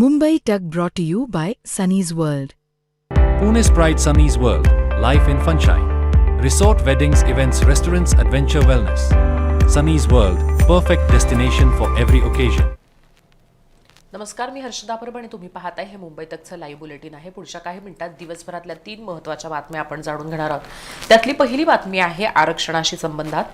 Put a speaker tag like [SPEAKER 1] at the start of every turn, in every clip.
[SPEAKER 1] Mumbai Tug brought to you by Sunny's World.
[SPEAKER 2] Pune's Pride Sunny's World, Life in Funshine. Resort weddings, events, restaurants, adventure wellness. Sunny's World, perfect destination for every occasion.
[SPEAKER 3] नमस्कार मी हर्षदा परब आणि तुम्ही पाहताय हे Mumbai तकचं live bulletin आहे पुढच्या काही मिनिटात दिवसभरातल्या तीन महत्त्वाच्या बातम्या आपण जाणून घेणार आहोत त्यातली पहिली बातमी आहे आरक्षणाशी संबंधात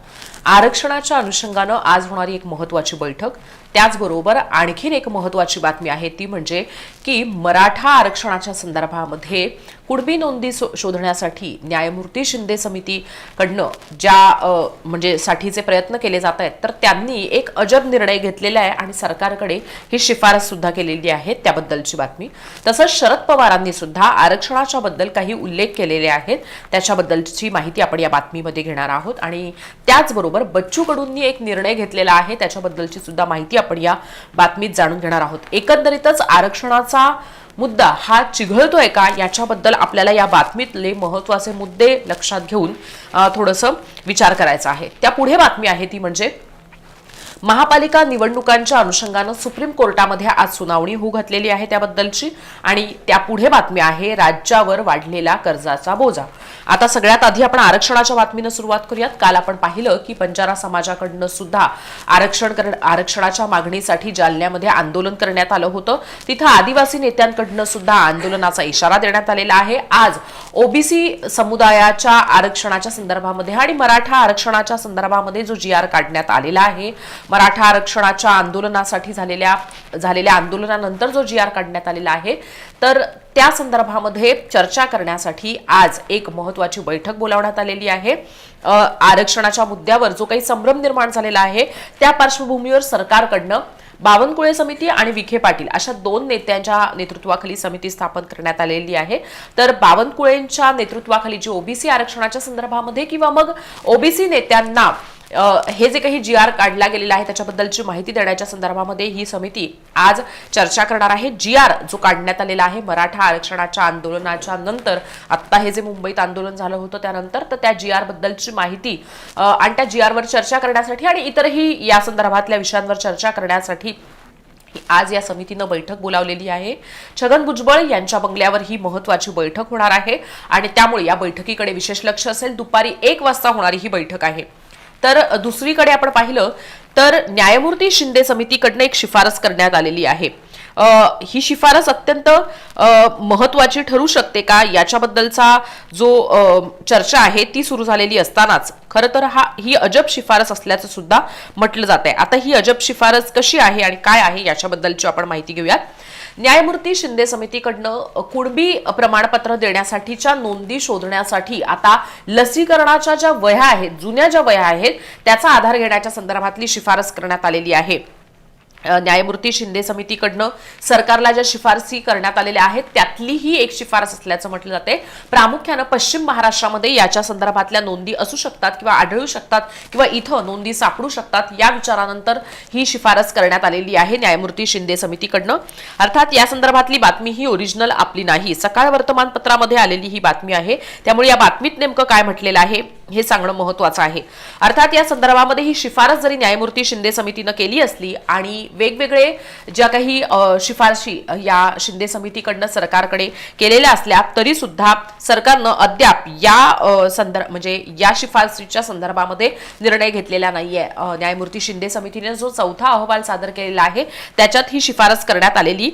[SPEAKER 3] आरक्षणाच्या अनुषंगानं आज होणारी एक महत्त्वाची बैठक त्याचबरोबर आणखीन एक महत्त्वाची बातमी आहे ती म्हणजे की मराठा आरक्षणाच्या संदर्भामध्ये कुणबी नोंदी शो- शोधण्यासाठी न्यायमूर्ती शिंदे समितीकडनं ज्या म्हणजे साठीचे प्रयत्न केले जात आहेत तर त्यांनी एक अजब निर्णय घेतलेला आहे आणि सरकारकडे ही शिफारस सुद्धा केलेली आहे त्याबद्दलची बातमी. तसंच शरद पवारांनी सुद्धा आरक्षणाच्या बद्दल काही उल्लेख केलेले आहेत त्याच्याबद्दलची माहिती आपण या बातमीमध्ये घेणार आहोत. आणि त्याचबरोबर बच्चू कडूंनी एक निर्णय घेतलेला आहे त्याच्याबद्दलची सुद्धा माहिती आपण या बातमीत जाणून घेणार आहोत. एकंदरीतच आरक्षणाचा मुद्दा हा चिघळतोय का? याच्याबद्दल आपल्याला या बातमीतले महत्त्वाचे मुद्दे लक्षात घेऊन थोडंसं विचार करायचा आहे. त्या पुढे बातमी आहे ती म्हणजे महापालिका निवडणुकांच्या अनुषंगानं सुप्रीम कोर्टामध्ये आज सुनावणी होऊ घातलेली आहे त्याबद्दलची. आणि त्या पुढे बातमी आहे राज्यावर वाढलेला कर्जाचा बोजा. आता सगळ्यात आधी आपण आरक्षणाच्या बातमीनं सुरुवात करूयात. काल आपण पाहिलं की बंजारा समाजाकडनं सुद्धा आरक्षण कर आरक्षणाच्या मागणीसाठी जालन्यामध्ये आंदोलन करण्यात आलं होतं. तिथं आदिवासी नेत्यांकडनं सुद्धा आंदोलनाचा इशारा देण्यात आलेला आहे. आज ओबीसी समुदायाच्या आरक्षणाच्या संदर्भामध्ये आणि मराठा आरक्षणाच्या संदर्भामध्ये जो जी आर काढण्यात आलेला आहे मराठा आरक्षणाच्या आंदोलनासाठी झालेल्या झालेल्या आंदोलनानंतर जो जी आर काढण्यात आलेला आहे तर त्या संदर्भामध्ये चर्चा करण्यासाठी आज एक महत्वाची बैठक बोलावण्यात आलेली आहे. आरक्षणाच्या मुद्द्यावर जो काही संभ्रम निर्माण झालेला आहे त्या पार्श्वभूमीवर सरकारकडनं बावनकुळे समिती आणि विखे पाटील अशा दोन नेत्यांच्या नेतृत्वाखाली समिती स्थापन करण्यात आलेली आहे. तर बावनकुळेंच्या नेतृत्वाखाली जी ओबीसी आरक्षणाच्या संदर्भामध्ये किंवा मग ओबीसी नेत्यांना हे जे काही जी आर काढला गेलेला आहे त्याच्याबद्दलची माहिती देण्याच्या संदर्भामध्ये ही समिती आज चर्चा करणार आहे. जी आर जो काढण्यात आलेला आहे मराठा आरक्षणाच्या आंदोलनाच्या नंतर आत्ता हे जे मुंबईत आंदोलन झालं होतं त्यानंतर तर त्या जी आर बद्दलची माहिती आणि त्या जी आरवर चर्चा करण्यासाठी आणि इतरही या संदर्भातल्या विषयांवर चर्चा करण्यासाठी आज या समितीनं बैठक बोलावलेली आहे. छगन भुजबळ यांच्या बंगल्यावर ही महत्वाची बैठक होणार आहे आणि त्यामुळे या बैठकीकडे विशेष लक्ष असेल. दुपारी एक वाजता होणारी ही बैठक आहे. तर दुसरीकडे आपण पाहिलं तर न्यायमूर्ती शिंदे समितीकडनं एक शिफारस करण्यात आलेली आहे. ही शिफारस अत्यंत महत्वाची ठरू शकते का? याच्याबद्दलचा जो चर्चा आहे ती सुरू झालेली असतानाच. खरं तर हा ही अजब शिफारस असल्याचं सुद्धा म्हटलं जात आहे आता ही अजब शिफारस कशी आहे आणि काय आहे याच्याबद्दलची आपण माहिती घेऊयात. न्यायमूर्ती शिंदे समितीकडनं कुणबी प्रमाणपत्र देण्यासाठीच्या नोंदी शोधण्यासाठी आता लसीकरणाच्या ज्या वह्या आहेत जुन्या ज्या वह्या आहेत त्याचा आधार घेण्याच्या संदर्भातली शिफारस करण्यात आलेली आहे. न्यायमूर्ती शिंदे समितीकडनं सरकारला ज्या शिफारसी करण्यात आलेल्या आहेत त्यातली ही एक शिफारस असल्याचं म्हटलं जाते. प्रामुख्यानं पश्चिम महाराष्ट्रामध्ये याच्या संदर्भातल्या नोंदी असू शकतात किंवा आढळू शकतात किंवा इथं नोंदी सापडू शकतात या विचारानंतर ही शिफारस करण्यात आलेली आहे न्यायमूर्ती शिंदे समितीकडनं. अर्थात या संदर्भातली बातमी ही ओरिजिनल आपली नाही. सकाळ वर्तमानपत्रामध्ये आलेली ही बातमी आहे. त्यामुळे या बातमीत नेमकं काय म्हटलेलं आहे हे सांगणं महत्वाचं आहे. अर्थात या संदर्भामध्ये ही शिफारस जरी न्यायमूर्ती शिंदे समितीनं केली असली आणि वेगवेगळे ज्या काही शिफारशी या शिंदे समितीकडनं सरकारकडे केलेल्या असल्या तरी सुद्धा सरकारनं अद्याप या संदर्भ म्हणजे या शिफारशीच्या संदर्भामध्ये निर्णय घेतलेला नाहीये. न्यायमूर्ती शिंदे समितीने जो चौथा अहवाल सादर केलेला आहे त्याच्यात ही शिफारस करण्यात आलेली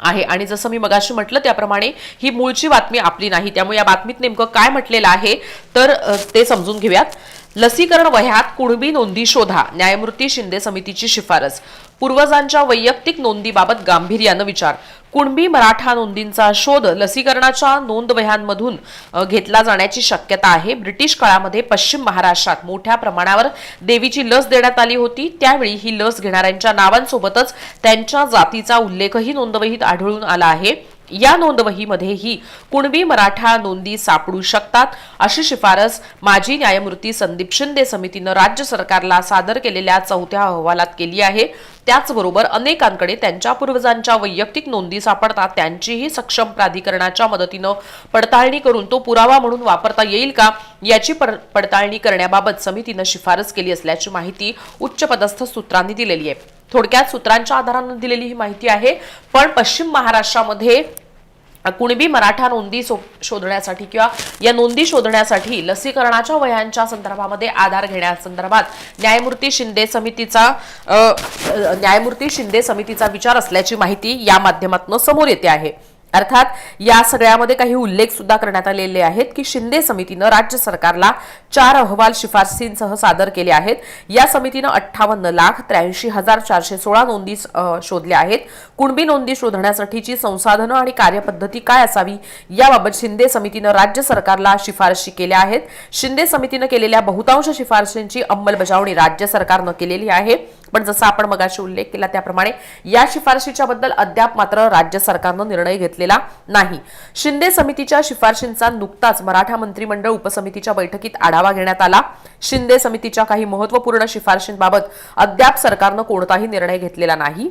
[SPEAKER 3] आहे. आणि जसं मी मगाशी म्हटलं त्याप्रमाणे ही मूळची बातमी आपली नाही. त्यामुळे या बातमीत नेमकं काय म्हटलेलं आहे तर ते समजून घेऊयात. लसीकरण वह्यात कुणबी नोंदी शोधा न्यायमूर्ती शिंदे समितीची शिफारस. पूर्वजांच्या वैयक्तिक नोंदीबाबत गांभीर्यानं विचार. कुणबी मराठा नोंदींचा शोध लसीकरणाच्या नोंदवह्यांमधून घेतला जाण्याची शक्यता आहे. ब्रिटिश काळामध्ये पश्चिम महाराष्ट्रात मोठ्या प्रमाणावर देवीची लस देण्यात आली होती. त्यावेळी ही लस घेणाऱ्यांच्या नावांसोबतच त्यांच्या जातीचा उल्लेखही नोंदवहीत आढळून आला आहे. या नोंदवहीमध्येही कुणबी मराठा नोंदी सापडू शकतात अशी शिफारस माजी न्यायमूर्ती संदीप शिंदे समितीनं राज्य सरकारला सादर केलेल्या चौथ्या अहवालात केली आहे. त्याचबरोबर अनेकांकडे त्यांच्या पूर्वजांच्या वैयक्तिक नोंदी सापडतात त्यांचीही सक्षम प्राधिकरणाच्या मदतीनं पडताळणी करून तो पुरावा म्हणून वापरता येईल का याची पर- पडताळणी करण्याबाबत समितीनं शिफारस केली असल्याची माहिती उच्च पदस्थ सूत्रांनी दिलेली आहे. थोडक्यात सूत्रांच्या आधारानं दिलेली ही माहिती आहे. पण पश्चिम महाराष्ट्रामध्ये कुणबी मराठा नोंदी सो- शोधण्यासाठी किंवा या नोंदी शोधण्यासाठी लसीकरणाच्या वयांच्या संदर्भामध्ये आधार घेण्यासंदर्भात न्यायमूर्ती शिंदे समितीचा न्यायमूर्ती शिंदे समितीचा विचार असल्याची माहिती या माध्यमातून समोर येते आहे. अर्थात या सगळ्यामध्ये काही उल्लेख सुद्धा करण्यात आलेले आहेत की शिंदे समितीनं राज्य सरकारला चार अहवाल शिफारसींसह सादर केले आहेत. या समितीनं अठ्ठावन्न लाख त्र्याऐंशी हजार चारशे सोळा नोंदी शोधल्या आहेत. कुणबी नोंदी शोधण्यासाठीची संसाधनं आणि कार्यपद्धती काय असावी याबाबत शिंदे समितीनं राज्य सरकारला शिफारशी केल्या आहेत. शिंदे समितीनं केलेल्या बहुतांश शिफारशींची अंमलबजावणी राज्य सरकारनं केलेली आहे. पण जसा आपण मगाशी उल्लेख केला त्याप्रमाणे या शिफारशीच्या बद्दल अद्याप मात्र राज्य सरकारनं निर्णय घेतलेला नाही. शिंदे समितीच्या शिफारशींचा नुकताच मराठा मंत्रिमंडळ उपसमितीच्या बैठकीत आढावा घेण्यात आला. शिंदे समितीच्या काही महत्त्वपूर्ण शिफारशींबाबत अद्याप सरकारनं कोणताही निर्णय घेतलेला नाही.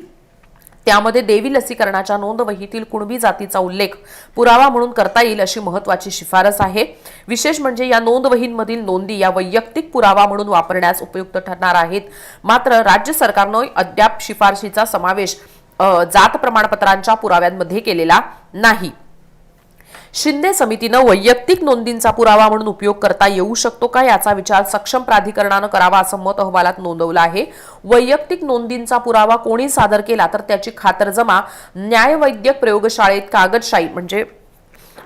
[SPEAKER 3] त्यामध्ये देवी लसीकरणाच्या नोंदवहीतील कुणबी जातीचा उल्लेख पुरावा म्हणून करता येईल अशी महत्वाची शिफारस आहे. विशेष म्हणजे या नोंदवहींमधील नोंदी या वैयक्तिक पुरावा म्हणून वापरण्यास उपयुक्त ठरणार आहेत. मात्र राज्य सरकारनं अद्याप शिफारशीचा समावेश जात प्रमाणपत्रांच्या पुराव्यांमध्ये केलेला नाही. शिंदे समितीनं वैयक्तिक नोंदींचा पुरावा म्हणून उपयोग करता येऊ शकतो का याचा विचार सक्षम प्राधिकरणानं करावा असं मत अहवालात नोंदवलं आहे. वैयक्तिक नोंदींचा पुरावा कोणी सादर केला तर त्याची खातरजमा न्यायवैद्यक प्रयोगशाळेत कागदशाही म्हणजे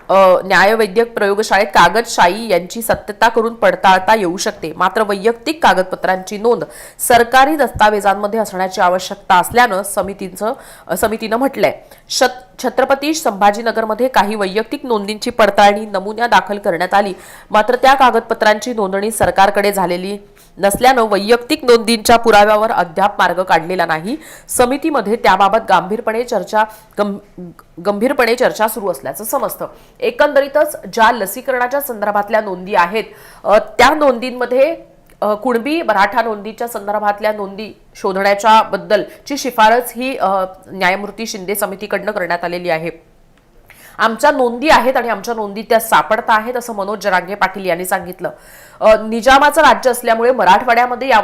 [SPEAKER 3] न्यायवैद्यक प्रयोगशाळेत कागदशाही यांची सत्यता करून पडताळता येऊ शकते. मात्र वैयक्तिक कागदपत्रांची नोंद सरकारी दस्तावेजांमध्ये असण्याची आवश्यकता असल्यानं समितीचं समितीनं म्हटलंय. शत छत्रपती संभाजीनगरमध्ये काही वैयक्तिक नोंदींची पडताळणी नमुन्या दाखल करण्यात आली. मात्र त्या कागदपत्रांची नोंदणी सरकारकडे झालेली नसल्यानं वैयक्तिक नोंदींच्या पुराव्यावर अद्याप मार्ग काढलेला नाही. समितीमध्ये त्याबाबत गांभीरपणे चर्चा गं- गंभीरपणे चर्चा सुरू असल्याचं समजतं. एकंदरीतच ज्या लसीकरणाच्या संदर्भातल्या नोंदी आहेत त्या नोंदींमध्ये कुणबी मराठा नोंदीच्या संदर्भातल्या नोंदी शोधण्याच्या बद्दलची शिफारस ही न्यायमूर्ती शिंदे समितीकडनं करण्यात आलेली आहे. आमच्या नोंदी आहेत आणि आमच्या नोंदी त्या सापडता आहेत असं मनोज जरांगे पाटील यांनी सांगितलं. निजामाचं राज्य असल्यामुळे मराठवाड्यामध्ये या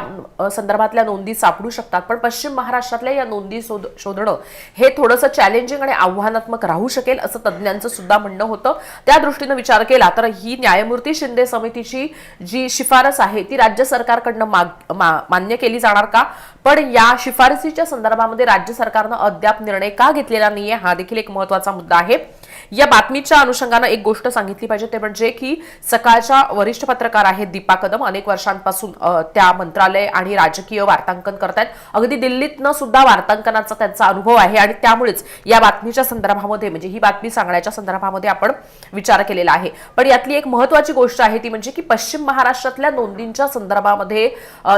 [SPEAKER 3] संदर्भातल्या नोंदी सापडू शकतात. पण पश्चिम महाराष्ट्रातल्या या नोंदी शोध शोधणं हे थोडंसं चॅलेंजिंग आणि आव्हानात्मक राहू शकेल असं तज्ज्ञांचं सुद्धा म्हणणं होतं. त्या दृष्टीनं विचार केला तर ही न्यायमूर्ती शिंदे समितीची जी शिफारस आहे ती राज्य सरकारकडनं माग मा- मान्य केली जाणार का? पण या शिफारसीच्या संदर्भामध्ये राज्य सरकारनं अद्याप निर्णय का घेतलेला नाहीये हा देखील एक महत्त्वाचा मुद्दा आहे. या बातमीच्या अनुषंगानं एक गोष्ट सांगितली पाहिजे ते म्हणजे की सकाळच्या वरिष्ठ पत्रकार आहेत दीपा कदम. अनेक वर्षांपासून त्या मंत्रालय आणि राजकीय वार्तांकन करतायत. अगदी दिल्लीतनं सुद्धा वार्तांकनाचा त्यांचा अनुभव आहे आणि त्यामुळेच या बातमीच्या संदर्भामध्ये म्हणजे ही बातमी सांगण्याच्या संदर्भामध्ये आपण विचार केलेला आहे. पण यातली एक महत्वाची गोष्ट आहे ती म्हणजे की पश्चिम महाराष्ट्रातल्या नोंदींच्या संदर्भामध्ये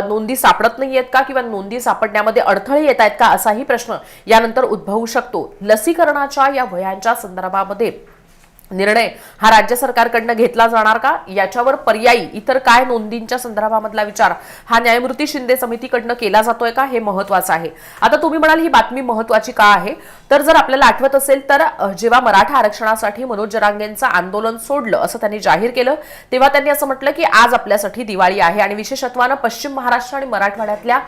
[SPEAKER 3] नोंदी सापडत नाहीयेत का किंवा नोंदी सापडण्यामध्ये अडथळे येत आहेत का असाही प्रश्न यानंतर उद्भवू शकतो. लसीकरणाच्या या वयांच्या संदर्भामध्ये đẹp. निर्णय हा राज्य सरकारकडनं घेतला जाणार का? याच्यावर पर्यायी इतर काय नोंदींच्या संदर्भामधला विचार हा न्यायमूर्ती शिंदे समितीकडनं केला जातोय का? हे महत्वाचं आहे. आता तुम्ही म्हणाल ही बातमी महत्वाची का आहे? तर जर आपल्याला आठवत असेल तर जेव्हा मराठा आरक्षणासाठी मनोज जरांगेंचं आंदोलन सोडलं असं त्यांनी जाहीर केलं तेव्हा त्यांनी असं म्हटलं की आज आपल्यासाठी दिवाळी आहे आणि विशेषत्वानं पश्चिम महाराष्ट्र आणि मराठवाड्यातल्या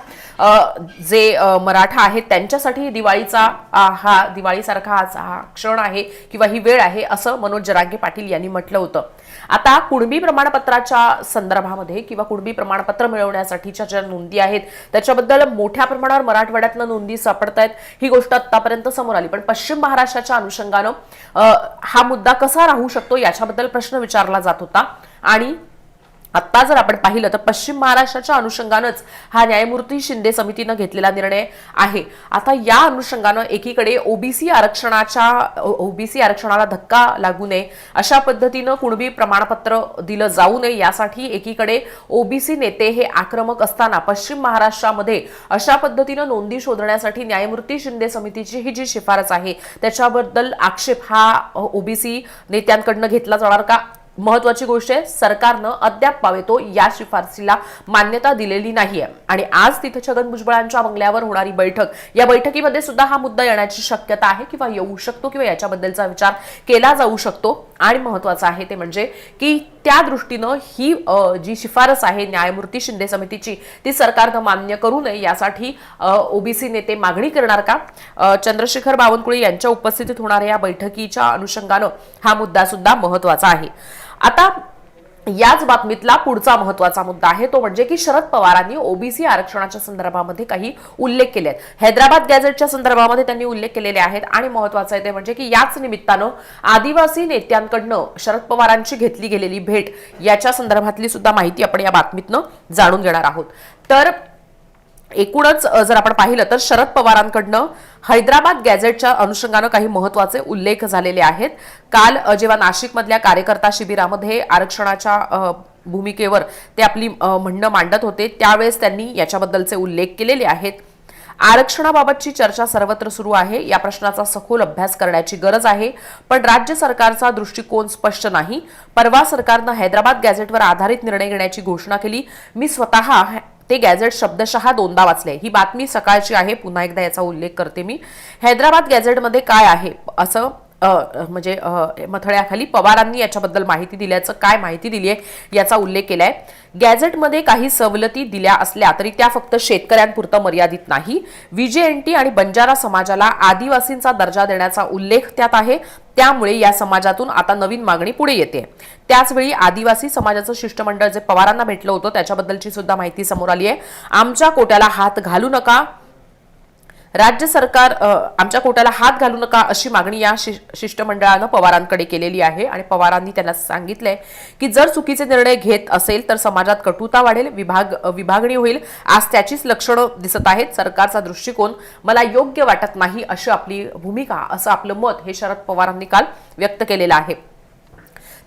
[SPEAKER 3] जे मराठा आहेत त्यांच्यासाठी दिवाळीचा हा दिवाळीसारखा हा क्षण आहे किंवा ही वेळ आहे असं मनोज जरांगे पाटील यांनी म्हटलं होतं. आता कुणबी प्रमाणपत्राच्या संदर्भामध्ये किंवा कुणबी प्रमाणपत्र मिळवण्यासाठीच्या ज्या नोंदी आहेत त्याच्याबद्दल मोठ्या प्रमाणावर मराठवाड्यातनं नोंदी सापडत आहेत ही गोष्ट आतापर्यंत समोर आली. पण पश्चिम महाराष्ट्राच्या अनुषंगानं हा मुद्दा कसा राहू शकतो याच्याबद्दल प्रश्न विचारला जात होता. आणि आत्ता जर आपण पाहिलं तर पश्चिम महाराष्ट्राच्या अनुषंगानंच हा न्यायमूर्ती शिंदे समितीनं घेतलेला निर्णय आहे. आता या अनुषंगानं एकीकडे ओबीसी आरक्षणाच्या ओबीसी आरक्षणाला धक्का लागू नये अशा पद्धतीनं कुणबी प्रमाणपत्र दिलं जाऊ नये यासाठी एकीकडे ओबीसी नेते हे आक्रमक असताना पश्चिम महाराष्ट्रामध्ये अशा पद्धतीनं नोंदी शोधण्यासाठी न्यायमूर्ती शिंदे समितीची ही जी शिफारस आहे त्याच्याबद्दल आक्षेप हा ओबीसी नेत्यांकडनं घेतला जाणार का? महत्वाची गोष्ट आहे सरकारनं अद्याप पावेतो या शिफारसीला मान्यता दिलेली नाहीये. आणि आज तिथे छगन भुजबळांच्या बंगल्यावर होणारी बैठक या बैठकीमध्ये सुद्धा हा मुद्दा येण्याची शक्यता आहे किंवा येऊ शकतो किंवा याच्याबद्दलचा विचार केला जाऊ शकतो. आणि महत्वाचं आहे ते म्हणजे की त्या दृष्टीनं ही जी शिफारस आहे न्यायमूर्ती शिंदे समितीची ती सरकारनं मान्य करू नये यासाठी ओबीसी नेते मागणी करणार का? चंद्रशेखर बावनकुळे यांच्या उपस्थितीत होणाऱ्या या बैठकीच्या अनुषंगानं हा मुद्दा सुद्धा महत्त्वाचा आहे. आता याच बातमीतला पुढचा महत्त्वाचा मुद्दा आहे तो म्हणजे की शरद पवारांनी ओबीसी आरक्षणाच्या संदर्भामध्ये काही उल्लेख केले आहेत हैदराबाद गॅझेटच्या संदर्भामध्ये त्यांनी उल्लेख केलेले आहेत आणि महत्वाचं आहे ते म्हणजे की याच निमित्तानं आदिवासी नेत्यांकडनं शरद पवारांची घेतली गेलेली भेट याच्या संदर्भातली सुद्धा माहिती आपण या बातमीतनं जाणून घेणार आहोत. तर एकूणच जर आपण पाहिलं तर शरद पवारांकडनं हैदराबाद गॅझेटच्या अनुषंगानं काही महत्त्वाचे उल्लेख झालेले आहेत. काल जेव्हा नाशिकमधल्या कार्यकर्ता शिबिरामध्ये आरक्षणाच्या भूमिकेवर ते आपली म्हणणं मांडत होते त्यावेळेस त्यांनी याच्याबद्दलचे उल्लेख केलेले आहेत. आरक्षणाबाबतची चर्चा सर्वत्र सुरू आहे या प्रश्नाचा सखोल अभ्यास करण्याची गरज आहे पण राज्य सरकारचा दृष्टिकोन स्पष्ट नाही. परवा सरकारनं हैदराबाद गॅझेटवर आधारित निर्णय घेण्याची घोषणा केली. मी स्वतः ते गॅझेट शब्दशः दोनदा वाचले. ही बातमी सकाळची आहे. पुन्हा एकदा याचा उल्लेख करते मी. हैदराबाद गॅझेटमध्ये काय आहे? असं म्हणजे मथळ्याखाली पवारांनी याच्याबद्दल माहिती दिल्याचं काय माहिती दिली आहे याचा उल्लेख केलाय. गॅझेटमध्ये काही सवलती दिल्या असल्या तरी त्या फक्त शेतकऱ्यांपुरतं मर्यादित नाही. व्हीजेएनटी आणि बंजारा समाजाला आदिवासींचा दर्जा देण्याचा उल्लेख त्यात आहे. त्यामुळे या समाजातून आता नवीन मागणी पुढे येते. त्याचवेळी आदिवासी समाजाचं शिष्टमंडळ जे पवारांना भेटलं होतं त्याच्याबद्दलची सुद्धा माहिती समोर आली आहे आमच्या कोट्याला हात घालू नका. राज्य सरकार आमच्या कोट्याला हात घालू नका अशी मागणी या शि- शिष्टमंडळानं पवारांकडे केलेली आहे आणि पवारांनी त्यांना सांगितलंय की जर चुकीचे निर्णय घेत असेल तर समाजात कटुता वाढेल विभाग विभागणी होईल. आज त्याचीच लक्षणं दिसत आहेत. सरकारचा दृष्टिकोन मला योग्य वाटत नाही अशी आपली भूमिका असं आपलं मत हे शरद पवारांनी काल व्यक्त केलेलं आहे.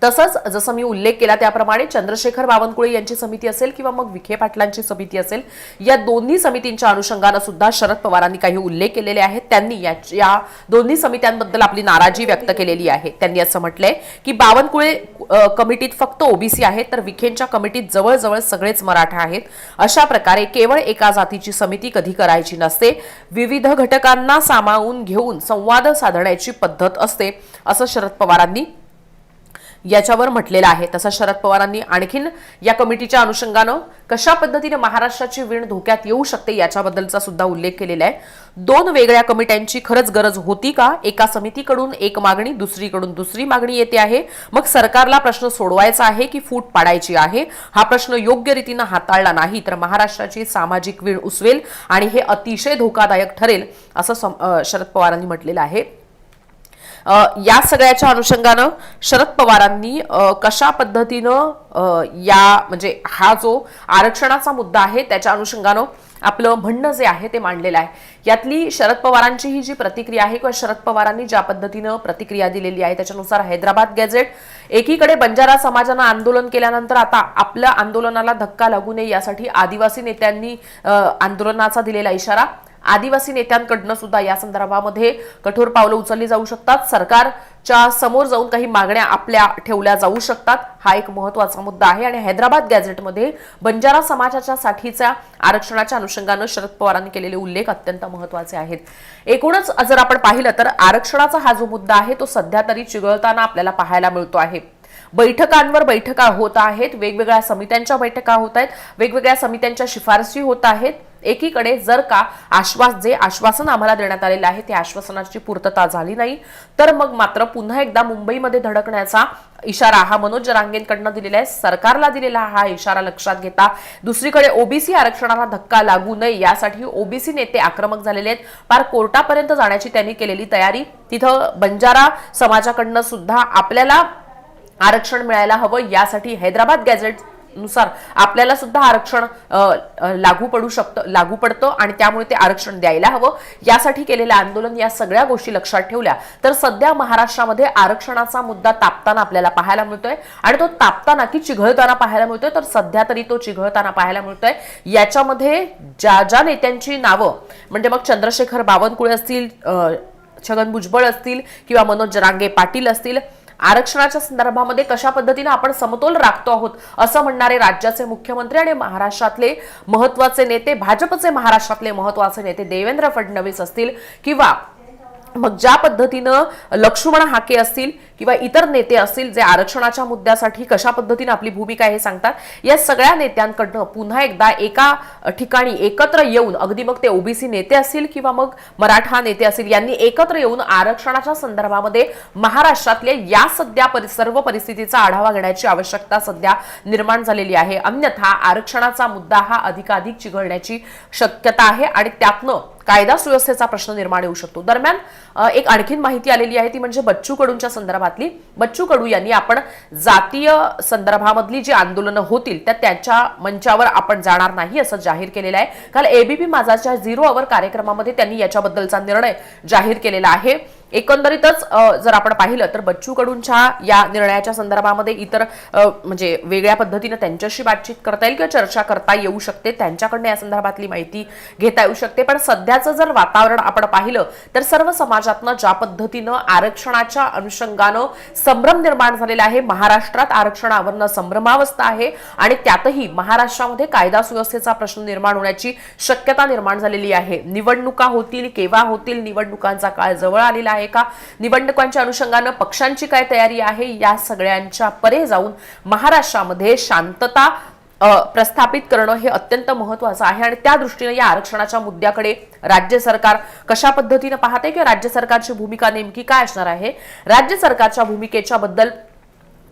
[SPEAKER 3] तसंच जसं मी उल्लेख केला त्याप्रमाणे चंद्रशेखर बावनकुळे यांची समिती असेल किंवा मग विखे पाटलांची समिती असेल या दोन्ही समितींच्या अनुषंगानं सुद्धा शरद पवारांनी काही उल्लेख केलेले आहेत. त्यांनी या दोन्ही समित्यांबद्दल आपली नाराजी व्यक्त केलेली आहे. त्यांनी असं म्हटलंय की बावनकुळे कमिटीत फक्त ओबीसी आहेत तर विखेंच्या कमिटीत जवळजवळ सगळेच मराठा आहेत. अशा प्रकारे केवळ एका जातीची समिती कधी करायची नसते. विविध घटकांना सामावून घेऊन संवाद साधण्याची पद्धत असते असं शरद पवारांनी याच्यावर म्हटलेलं आहे. तसं शरद पवारांनी आणखीन या कमिटीच्या अनुषंगानं कशा पद्धतीने महाराष्ट्राची वीण धोक्यात येऊ शकते याच्याबद्दलचा सुद्धा उल्लेख केलेला आहे. दोन वेगळ्या कमिट्यांची खरंच गरज होती का? एका समितीकडून एक मागणी दुसरीकडून दुसरी मागणी येते आहे. मग सरकारला प्रश्न सोडवायचा आहे की फूट पाडायची आहे? हा प्रश्न योग्य रीतीनं हाताळला नाही तर महाराष्ट्राची सामाजिक वीण उसवेल आणि हे अतिशय धोकादायक ठरेल असं सम- शरद पवारांनी म्हटलेलं आहे. या सगळ्याच्या अनुषंगानं शरद पवारांनी कशा पद्धतीनं या म्हणजे हा जो आरक्षणाचा मुद्दा आहे त्याच्या अनुषंगानं आपलं म्हणणं जे आहे ते मांडलेलं आहे. यातली शरद पवारांची ही जी प्रतिक्रिया आहे किंवा शरद पवारांनी ज्या पद्धतीनं प्रतिक्रिया दिलेली आहे त्याच्यानुसार हैदराबाद गॅझेट एकीकडे बंजारा समाजानं आंदोलन केल्यानंतर आता आपल्या आंदोलनाला धक्का लागू नये यासाठी आदिवासी नेत्यांनी आंदोलनाचा दिलेला इशारा आदिवासी नेत्यांकडनं सुद्धा या संदर्भामध्ये कठोर पावलं उचलली जाऊ शकतात. सरकारच्या समोर जाऊन काही मागण्या आपल्या ठेवल्या जाऊ शकतात. हा एक महत्त्वाचा मुद्दा आहे आणि हैदराबाद गॅझेटमध्ये बंजारा समाजाच्या साठीच्या आरक्षणाच्या अनुषंगानं शरद पवारांनी केलेले उल्लेख अत्यंत महत्त्वाचे आहेत. एकूणच जर आपण पाहिलं तर आरक्षणाचा हा जो मुद्दा आहे तो सध्या तरी चिघळताना आपल्याला पाहायला मिळतो आहे. बैठकांवर बैठका होत आहेत. वेगवेगळ्या समित्यांच्या बैठका होत आहेत. वेगवेगळ्या समित्यांच्या शिफारसी होत आहेत. एकीकडे जर का आश्वास जे आश्वासन आम्हाला देण्यात आलेलं आहे त्या आश्वासनाची पूर्तता झाली नाही तर मग मात्र पुन्हा एकदा मुंबईमध्ये धडकण्याचा इशारा हा मनोज जरांगेंकडनं दिलेला आहे. सरकारला दिलेला हा इशारा लक्षात घेता दुसरीकडे ओबीसी आरक्षणाला धक्का लागू नये यासाठी ओबीसी नेते आक्रमक झालेले आहेत. पार कोर्टापर्यंत जाण्याची त्यांनी केलेली तयारी. तिथं बंजारा समाजाकडनं सुद्धा आपल्याला आरक्षण मिळायला हवं यासाठी हैदराबाद गॅझेटनुसार आपल्याला सुद्धा आरक्षण लागू पडू शकतं लागू पडतं आणि त्यामुळे ते आरक्षण द्यायला हवं. यासाठी केलेलं आंदोलन या सगळ्या गोष्टी लक्षात ठेवल्या. तर सध्या महाराष्ट्रामध्ये आरक्षणाचा मुद्दा तापताना आपल्याला पाहायला मिळतोय आणि तो तापताना की चिघळताना पाहायला मिळतोय. तर सध्या तरी तो चिघळताना पाहायला मिळतोय. याच्यामध्ये ज्या ज्या नेत्यांची नावं म्हणजे मग चंद्रशेखर बावनकुळे असतील छगन भुजबळ असतील किंवा मनोज जरांगे पाटील असतील आरक्षणाच्या संदर्भामध्ये कशा पद्धतीने आपण समतोल राखतो आहोत असं म्हणणारे राज्याचे मुख्यमंत्री आणि महाराष्ट्रातले महत्त्वाचे नेते भाजपचे महाराष्ट्रातले महत्त्वाचे नेते देवेंद्र फडणवीस असतील किंवा मग ज्या पद्धतीनं लक्ष्मण हाके असतील किंवा इतर नेते असतील जे आरक्षणाच्या मुद्द्यासाठी कशा पद्धतीनं आपली भूमिका हे सांगतात या सगळ्या नेत्यांकडनं पुन्हा एकदा एका ठिकाणी एकत्र येऊन अगदी मग ते ओबीसी नेते असतील किंवा मग मराठा नेते असतील यांनी एकत्र येऊन आरक्षणाच्या संदर्भामध्ये महाराष्ट्रातल्या या सध्या परि- सर्व परिस्थितीचा आढावा घेण्याची आवश्यकता सध्या निर्माण झालेली आहे. अन्यथा आरक्षणाचा मुद्दा हा अधिकाधिक चिघळण्याची शक्यता आहे आणि त्यातनं कायदा सुव्यवस्थेचा प्रश्न निर्माण येऊ शकतो. दरम्यान एक आणखीन माहिती आलेली आहे ती म्हणजे बच्चू कडूंच्या संदर्भातली. बच्चू कडू यांनी आपण जातीय संदर्भामधली जी आंदोलनं होतील त्या त्याच्या मंचावर आपण जाणार नाही असं जाहीर केलेलं आहे. काल एबीपी माझाच्या झिरो अवर कार्यक्रमामध्ये त्यांनी याच्याबद्दलचा निर्णय जाहीर केलेला आहे. एकंदरीतच जर आपण पाहिलं तर बच्चू कडूंच्या या निर्णयाच्या संदर्भामध्ये इतर म्हणजे वेगळ्या पद्धतीनं त्यांच्याशी बातचीत करता येईल किंवा चर्चा करता येऊ शकते? त्यांच्याकडनं या संदर्भातली माहिती घेता येऊ शकते. पण सध्याचं जर वातावरण आपण पाहिलं तर सर्व समाजातनं ज्या पद्धतीनं आरक्षणाच्या अनुषंगानं संभ्रम निर्माण झालेला आहे महाराष्ट्रात आरक्षणावरनं संभ्रमावस्था आहे आणि त्यातही महाराष्ट्रामध्ये कायदा सुव्यवस्थेचा प्रश्न निर्माण होण्याची शक्यता निर्माण झालेली आहे. निवडणुका होतील केव्हा होतील निवडणुकांचा काळ जवळ आलेला आहे. का? निवडणुकांच्या अनुषंगानं पक्षांची काय तयारी आहे? या सगळ्यांच्या परे जाऊन महाराष्ट्रामध्ये शांतता प्रस्थापित करणं हे अत्यंत महत्वाचं आहे आणि त्या दृष्टीने या आरक्षणाच्या मुद्द्याकडे राज्य सरकार कशा पद्धतीनं पाहते किंवा राज्य सरकारची भूमिका नेमकी काय असणार आहे? राज्य सरकारच्या भूमिकेच्या बद्दल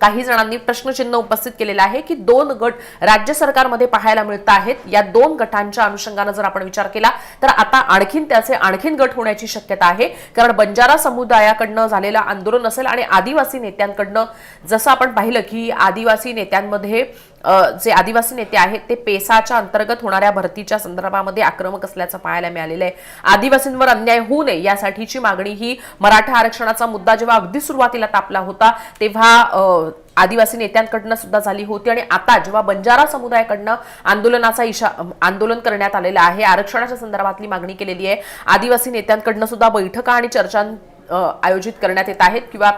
[SPEAKER 3] काही जणांनी प्रश्नचिन्ह उपस्थित केलेलं आहे की दोन गट राज्य सरकारमध्ये पाहायला मिळत आहेत. या दोन गटांच्या अनुषंगानं जर आपण विचार केला तर आता आणखीन त्याचे आणखीन गट होण्याची शक्यता आहे. कारण बंजारा समुदायाकडनं झालेलं आंदोलन असेल आणि आदिवासी नेत्यांकडनं जसं आपण पाहिलं की आदिवासी नेत्यांमध्ये जे आदिवासी नेते आहेत ते पेसाच्या अंतर्गत होणाऱ्या भरतीच्या संदर्भामध्ये आक्रमक असल्याचं पाहायला मिळालेलं आहे. आदिवासींवर अन्याय होऊ नये यासाठीची मागणी ही मराठा आरक्षणाचा मुद्दा जेव्हा अगदी सुरुवातीला तापला होता तेव्हा आदिवासी नेत्यांकडनं सुद्धा झाली होती आणि आता जेव्हा बंजारा समुदायाकडनं आंदोलनाचा इशा आंदोलन करण्यात आलेलं आहे आरक्षणाच्या संदर्भातली मागणी केलेली आहे आदिवासी नेत्यांकडनं सुद्धा बैठका आणि चर्चा आयोजित करण्यात येत आहेत किंवा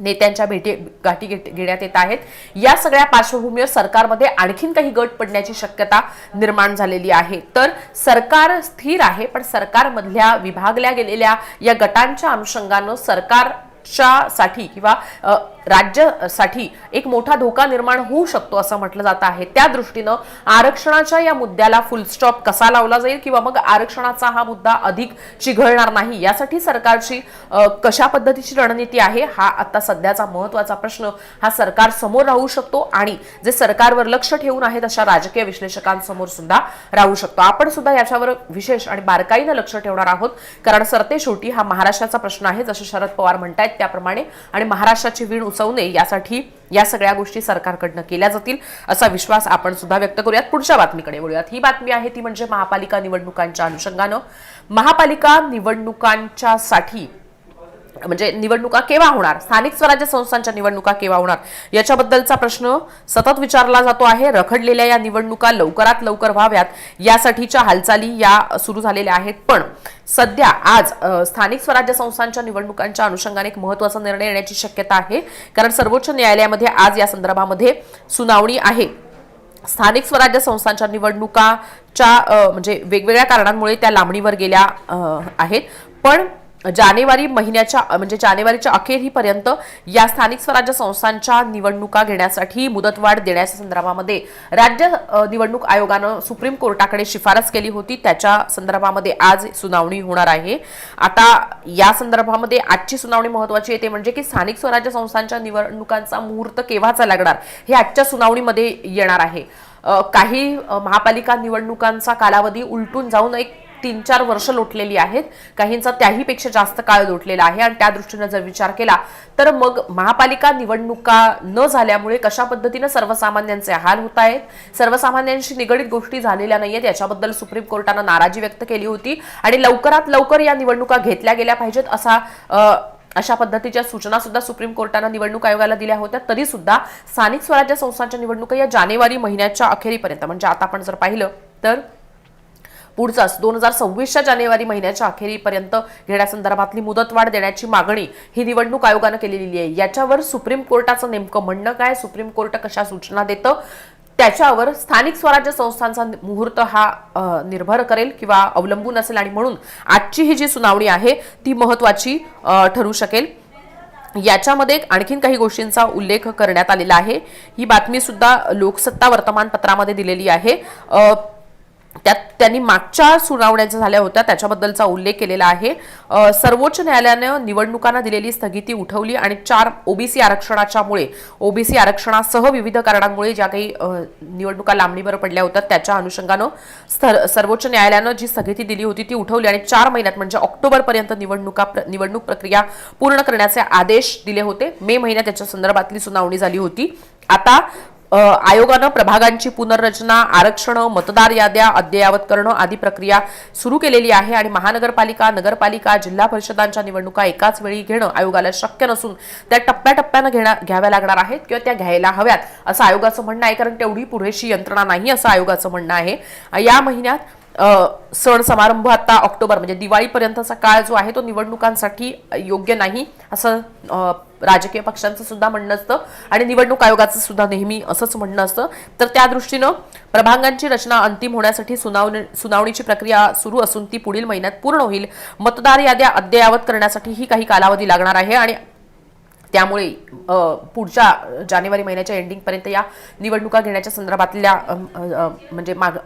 [SPEAKER 3] नेत्यांच्या भेटी गाठी घेत- घेण्यात येत आहेत. या सगळ्या पार्श्वभूमीवर सरकारमध्ये आणखीन काही गट पडण्याची शक्यता निर्माण झालेली आहे. तर सरकार स्थिर आहे पण सरकारमधल्या विभागल्या गेलेल्या या गटांच्या अनुषंगानं सरकारच्या साठी किंवा राज्यासाठी एक मोठा धोका निर्माण होऊ शकतो असं म्हटलं जात आहे. त्या दृष्टीनं आरक्षणाच्या या मुद्द्याला फुलस्टॉप कसा लावला जाईल किंवा मग आरक्षणाचा हा मुद्दा अधिक चिघळणार नाही यासाठी सरकारची कशा पद्धतीची रणनीती आहे हा आता सध्याचा महत्त्वाचा प्रश्न हा सरकार समोर राहू शकतो आणि जे सरकारवर लक्ष ठेवून आहेत अशा राजकीय विश्लेषकांसमोर सुद्धा राहू शकतो. आपण सुद्धा याच्यावर विशेष आणि बारकाईनं लक्ष ठेवणार आहोत कारण सरते शेवटी हा महाराष्ट्राचा प्रश्न आहे जसे शरद पवार म्हणतायत त्याप्रमाणे आणि महाराष्ट्राची वीण पोहोचवू नये यासाठी या सगळ्या गोष्टी सरकारकडनं केल्या जातील असा विश्वास आपण सुद्धा व्यक्त करूयात. पुढच्या बातमीकडे वळूयात. ही बातमी आहे ती म्हणजे महापालिका निवडणुकांच्या अनुषंगानं. महापालिका निवडणुकांच्या साठी म्हणजे निवडणुका केव्हा होणार? स्थानिक स्वराज्य संस्थांच्या निवडणुका केव्हा होणार? याच्याबद्दलचा प्रश्न सतत विचारला जातो आहे. रखडलेल्या या निवडणुका लवकरात लवकर व्हाव्यात यासाठीच्या हालचाली या सुरू झालेल्या आहेत. पण सध्या आज स्थानिक स्वराज्य संस्थांच्या निवडणुकांच्या अनुषंगाने एक महत्त्वाचा निर्णय येण्याची शक्यता आहे. कारण सर्वोच्च न्यायालयामध्ये आज या संदर्भामध्ये सुनावणी आहे. स्थानिक स्वराज्य संस्थांच्या निवडणुकाच्या म्हणजे वेगवेगळ्या कारणांमुळे त्या लांबणीवर गेल्या आहेत. पण जानेवारी महिन्याच्या म्हणजे जानेवारीच्या अखेरीपर्यंत या स्थानिक स्वराज्य संस्थांच्या निवडणुका घेण्यासाठी मुदतवाढ देण्याच्या संदर्भामध्ये राज्य निवडणूक आयोगानं सुप्रीम कोर्टाकडे शिफारस केली होती. त्याच्या संदर्भामध्ये आज सुनावणी होणार आहे. आता या संदर्भामध्ये आजची सुनावणी महत्वाची येते म्हणजे की स्थानिक स्वराज्य संस्थांच्या निवडणुकांचा मुहूर्त केव्हाचा लागणार हे आजच्या सुनावणीमध्ये येणार आहे. काही महापालिका निवडणुकांचा कालावधी उलटून जाऊन एक तीन चार वर्ष लोटलेली आहेत. काहींचा त्याहीपेक्षा जास्त काळ लोटलेला आहे आणि त्या दृष्टीनं जर विचार केला तर मग महापालिका निवडणुका न झाल्यामुळे कशा पद्धतीनं सर्वसामान्यांचे हाल होत आहेत? सर्वसामान्यांशी निगडीत गोष्टी झालेल्या नाहीयेत याच्याबद्दल सुप्रीम कोर्टानं नाराजी व्यक्त केली होती आणि लवकरात लवकर या निवडणुका घेतल्या गेल्या पाहिजेत असा अशा पद्धतीच्या सूचना सुद्धा सुप्रीम कोर्टानं निवडणूक आयोगाला दिल्या होत्या. तरी सुद्धा स्थानिक स्वराज्य संस्थांच्या निवडणुका या जानेवारी महिन्याच्या अखेरीपर्यंत म्हणजे आता आपण जर पाहिलं तर पुढचाच दोन हजार सव्वीसच्या जानेवारी महिन्याच्या अखेरीपर्यंत घेण्यासंदर्भातली मुदतवाढ देण्याची मागणी ही निवडणूक आयोगानं केलेली आहे. याच्यावर सुप्रीम कोर्टाचं नेमकं म्हणणं काय? सुप्रीम कोर्ट कशा सूचना देतं? त्याच्यावर स्थानिक स्वराज्य संस्थांचा मुहूर्त हा निर्भर करेल किंवा अवलंबून असेल आणि म्हणून आजची ही जी सुनावणी आहे ती महत्वाची ठरू शकेल. याच्यामध्ये आणखीन काही गोष्टींचा उल्लेख करण्यात आलेला आहे. ही बातमी सुद्धा लोकसत्ता वर्तमानपत्रामध्ये दिलेली आहे. त्यात त्यांनी मागच्या सुनावण्या झाल्या होत्या. त्याच्याबद्दलचा उल्लेख केलेला आहे. सर्वोच्च न्यायालयानं निवडणुकांना दिलेली स्थगिती उठवली आणि चार ओबीसी आरक्षणाच्यामुळे ओबीसी आरक्षणासह विविध कारणांमुळे ज्या काही निवडणुका लांबणीवर पडल्या होत्या त्याच्या अनुषंगानं सर्वोच्च न्यायालयानं जी स्थगिती दिली होती ती उठवली आणि चार महिन्यात म्हणजे ऑक्टोबरपर्यंत निवडणुका प्र- निवडणूक प्रक्रिया पूर्ण करण्याचे आदेश दिले होते. मे महिन्यात त्याच्या संदर्भातली सुनावणी झाली होती. आता आयोगानं प्रभागांची पुनर्रचना आरक्षण मतदार याद्या अद्ययावत करणं आदी प्रक्रिया सुरू केलेली आहे आणि महानगरपालिका नगरपालिका जिल्हा परिषदांच्या निवडणुका एकाच वेळी घेणं आयोगाला शक्य नसून त्या टप्प्याटप्प्यानं घेण्या घ्याव्या लागणार आहेत किंवा त्या घ्यायला हव्यात असं आयोगाचं म्हणणं आहे. कारण तेवढी पुरेशी यंत्रणा नाही असं आयोगाचं म्हणणं आहे. या महिन्यात सण समारंभ आता ऑक्टोबर म्हणजे दिवाळीपर्यंतचा काळ जो आहे तो निवडणुकांसाठी योग्य नाही असं राजकीय पक्षांचं सुद्धा म्हणणं असतं आणि निवडणूक आयोगाचं सुद्धा नेहमी असंच म्हणणं असतं. तर त्या दृष्टीनं प्रभागांची रचना अंतिम होण्यासाठी सुनावणी सुनावणीची प्रक्रिया सुरू असून ती पुढील महिन्यात पूर्ण होईल. मतदार याद्या अद्ययावत करण्यासाठीही काही कालावधी लागणार आहे आणि त्यामुळे पुढच्या जानेवारी महिन्याच्या एंडिंगपर्यंत या निवडणुका घेण्याच्या संदर्भातल्या म्हणजे माग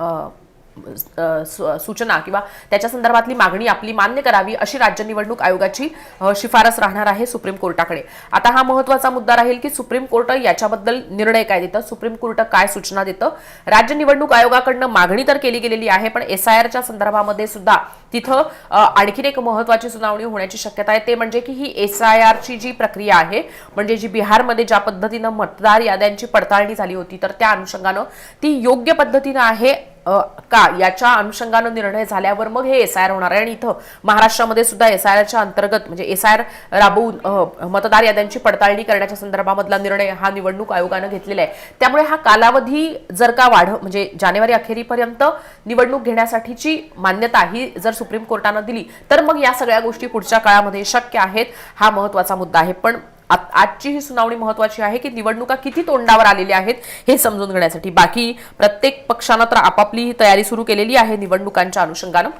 [SPEAKER 3] सूचना किंवा त्याच्या संदर्भातली मागणी आपली मान्य करावी अशी राज्य निवडणूक आयोगाची शिफारस राहणार आहे सुप्रीम कोर्टाकडे. आता हा महत्त्वाचा मुद्दा राहील की सुप्रीम कोर्ट याच्याबद्दल निर्णय काय देतं सुप्रीम कोर्ट काय सूचना देतं? राज्य निवडणूक आयोगाकडनं मागणी तर केली गेलेली आहे पण एस आय आरच्या संदर्भामध्ये सुद्धा तिथं आणखीन एक महत्वाची सुनावणी होण्याची शक्यता आहे. ते म्हणजे की ही एस आय आरची जी प्रक्रिया आहे म्हणजे जी बिहारमध्ये ज्या पद्धतीनं मतदार याद्यांची पडताळणी झाली होती तर त्या अनुषंगानं ती योग्य पद्धतीनं आहे का? याच्या अनुषंगानं निर्णय झाल्यावर मग हे एस आय आर होणार आहे. आणि इथं महाराष्ट्रामध्ये सुद्धा एस आय आरच्या अंतर्गत म्हणजे एस आय आर राबवून मतदार याद्यांची पडताळणी करण्याच्या संदर्भामधला निर्णय हा निवडणूक आयोगानं घेतलेला आहे. त्यामुळे हा कालावधी जर का वाढ म्हणजे जानेवारी अखेरीपर्यंत निवडणूक घेण्यासाठीची मान्यता ही जर सुप्रीम कोर्टानं दिली तर मग या सगळ्या गोष्टी पुढच्या काळामध्ये शक्य आहेत हा महत्त्वाचा मुद्दा आहे. पण आजची ही सुनावणी महत्वाची आहे की निवडणुका किती तोंडावर आलेल्या आहेत हे समजून घेण्यासाठी. बाकी प्रत्येक पक्षानं तर आपापली ही तयारी सुरू केलेली आहे निवडणुकांच्या अनुषंगानं.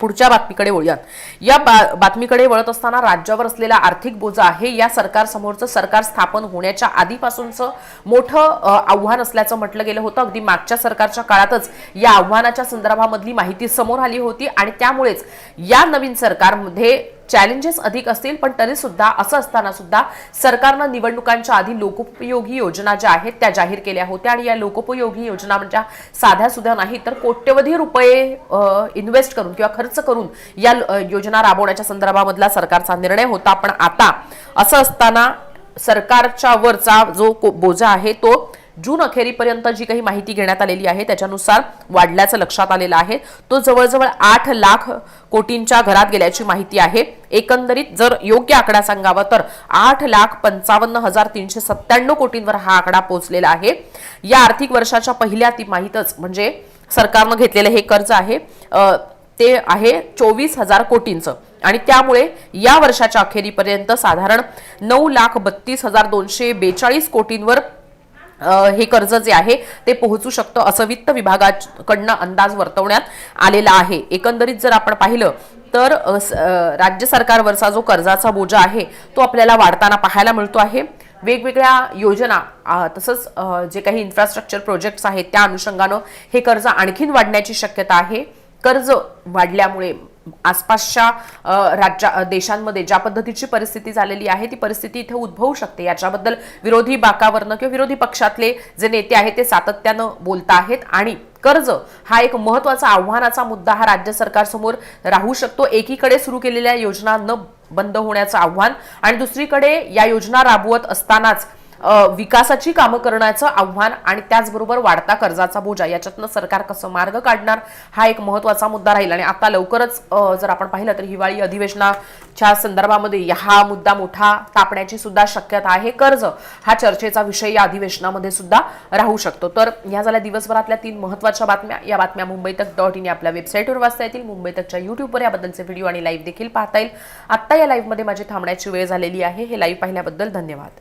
[SPEAKER 3] पुढच्या बातमीकडे वळूयात. या बा- बातमीकडे वळत असताना राज्यावर असलेला आर्थिक बोजा आहे. या सरकारसमोरचं सरकार स्थापन होण्याच्या आधीपासूनचं मोठं आव्हान असल्याचं म्हटलं गेलं होतं. अगदी मागच्या सरकारच्या काळातच या आव्हानाच्या संदर्भामधली माहिती समोर आली होती आणि त्यामुळेच या नवीन सरकारमध्ये चॅलेंजेस अधिक असतील पण तरी सुद्धा असं असताना सुद्धा सरकारनं निवडणुकांच्या आधी लोकोपयोगी योजना ज्या आहेत त्या जाहीर केल्या होत्या. आणि या लोकोपयोगी योजना म्हणजे साध्या सुद्धा नाही तर कोट्यवधी रुपये इन्व्हेस्ट करून किंवा खर्च करून या योजना राबवण्याच्या संदर्भामधला सरकारचा निर्णय होता. पण आता असं असताना सरकारच्या वरचा जो को- बोजा आहे तो जून अखेरीपर्यंत जी काही माहिती घेण्यात आलेली आहे त्याच्यानुसार वाढल्याचं लक्षात आलेलं आहे. तो जवळजवळ आठ लाख कोटींच्या घरात गेल्याची माहिती आहे. एकंदरीत जर योग्य आकडा सांगावा तर आठ लाख पंचावन्न हजार तीनशे सत्त्याण्णव कोटींवर हा आकडा पोहोचलेला आहे. या आर्थिक वर्षाच्या पहिल्या तिमाहीतच म्हणजे सरकारनं घेतलेलं हे कर्ज आहे ते आहे चोवीस हजार कोटींचं. आणि त्यामुळे या वर्षाच्या अखेरीपर्यंत साधारण नऊ लाख बत्तीस हजार दोनशे बेचाळीस कोटींवर हे कर्ज जे आहे ते पोहोचू शकतं असं वित्त विभागाकडनं अंदाज वर्तवण्यात आलेला आहे. एकंदरीत जर आपण पाहिलं तर स- राज्य सरकारवरचा जो कर्जाचा बोजा आहे तो आपल्याला वाढताना पाहायला मिळतो आहे. वेगवेगळ्या योजना तसंच जे काही इन्फ्रास्ट्रक्चर प्रोजेक्ट्स आहेत त्या अनुषंगानं हे कर्ज आणखीन वाढण्याची शक्यता आहे. कर्ज वाढल्यामुळे आसपासच्या राज्या देशांमध्ये ज्या पद्धतीची परिस्थिती झालेली आहे ती परिस्थिती इथे उद्भवू शकते. याच्याबद्दल विरोधी बाकावरनं किंवा विरोधी पक्षातले जे नेते आहेत ते सातत्यानं बोलत आहेत आणि कर्ज हा एक महत्त्वाचा आव्हानाचा मुद्दा हा राज्य सरकारसमोर राहू शकतो. एकीकडे सुरू केलेल्या योजना न बंद होण्याचं आव्हान आणि दुसरीकडे या योजना राबवत असतानाच विकासाची कामं करण्याचं आव्हान आणि त्याचबरोबर वाढता कर्जाचा बोजा. याच्यातनं सरकार कसं मार्ग काढणार हा एक महत्त्वाचा मुद्दा राहील. आणि आता लवकरच जर आपण पाहिलं तर हिवाळी अधिवेशनाच्या संदर्भामध्ये हा मुद्दा मोठा तापण्याची सुद्धा शक्यता आहे. कर्ज हा चर्चेचा विषय या अधिवेशनामध्ये सुद्धा राहू शकतो. तर ह्या झाल्या दिवसभरातल्या तीन महत्त्वाच्या बातम्या. या बातम्या मुंबई तक डॉट इन आपल्या वेबसाईटवर वाचता येतील. मुंबई तकच्या युट्यूबवर याबद्दलचे व्हिडिओ आणि लाईव्ह देखील पाहता येईल. आत्ता या लाईव्हमध्ये माझी थांबण्याची वेळ झालेली आहे. हे लाईव्ह पाहिल्याबद्दल धन्यवाद.